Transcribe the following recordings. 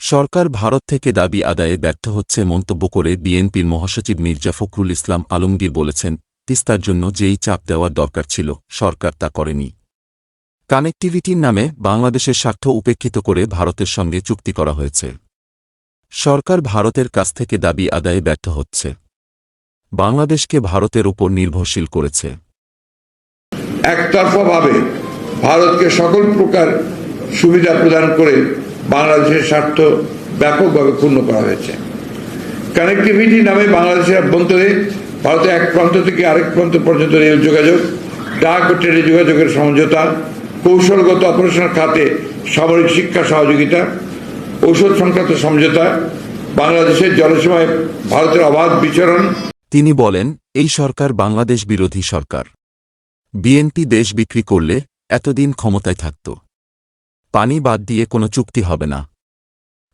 সরকার ভারত থেকে দাবি আদায়ে ব্যর্থ হচ্ছে মন্তব্য করে বিএনপির মহাসচিব মির্জা ফখরুল ইসলাম আলমগীর বলেছেন, তিস্তার জন্য যেই চাপ দেওয়ার দরকার ছিল, সরকার তা করেনি। কানেক্টিভিটির নামে বাংলাদেশের স্বার্থ উপেক্ষিত করে ভারতের সঙ্গে চুক্তি করা হয়েছে। সরকার ভারতের কাছ থেকে দাবি আদায়ে ব্যর্থ হচ্ছে। বাংলাদেশকে ভারতের উপর নির্ভরশীল করেছে। একতরফাভাবে ভারতকে সকল প্রকার সুবিধা প্রদান করে বাংলাদেশের স্বার্থ ব্যাপকভাবে ক্ষুণ্ণ করা হয়েছে। কানেক্টিভিটি নামে বাংলাদেশের অভ্যন্তরে ভারতের এক প্রান্ত থেকে আরেক প্রান্ত পর্যন্ত রেল যোগাযোগ, ডাক ও ট্রেনে যোগাযোগের সমঝোতা, কৌশলগত অপারেশন খাতে সামরিক শিক্ষা সহযোগিতা, ঔষধ সংক্রান্ত সমঝোতা, বাংলাদেশের জলসীমায় ভারতের অবাধ বিচরণ। তিনি বলেন, এই সরকার বাংলাদেশ বিরোধী সরকার। বিএনপি দেশ বিক্রি করলে এতদিন ক্ষমতায় থাকত। পানি বাদ দিয়ে কোনো চুক্তি হবে না।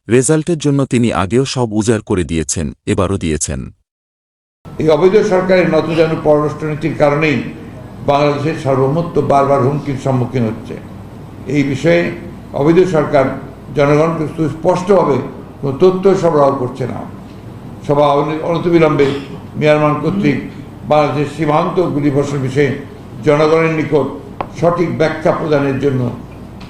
রেজাল্টের জন্য তিনি আগেও সব উজাড় করে দিয়েছেন, এবারও দিয়েছেন। এই অবৈধ সরকারের নতজানু পররাষ্ট্রনীতির কারণেই বাংলাদেশের সার্বভৌমত্ব বারবার হুমকির সম্মুখীন হচ্ছে। এই বিষয়ে অবৈধ সরকার জনগণকে সুস্পষ্টভাবে কোনো তথ্য সরবরাহ করছে না। সভা অনি- অনতিবিলম্বে মিয়ানমার কর্তৃক বাংলাদেশের সীমান্ত গুলিবর্ষণ বিষয়ে জনগণের নিকট সঠিক ব্যাখ্যা প্রদানের জন্য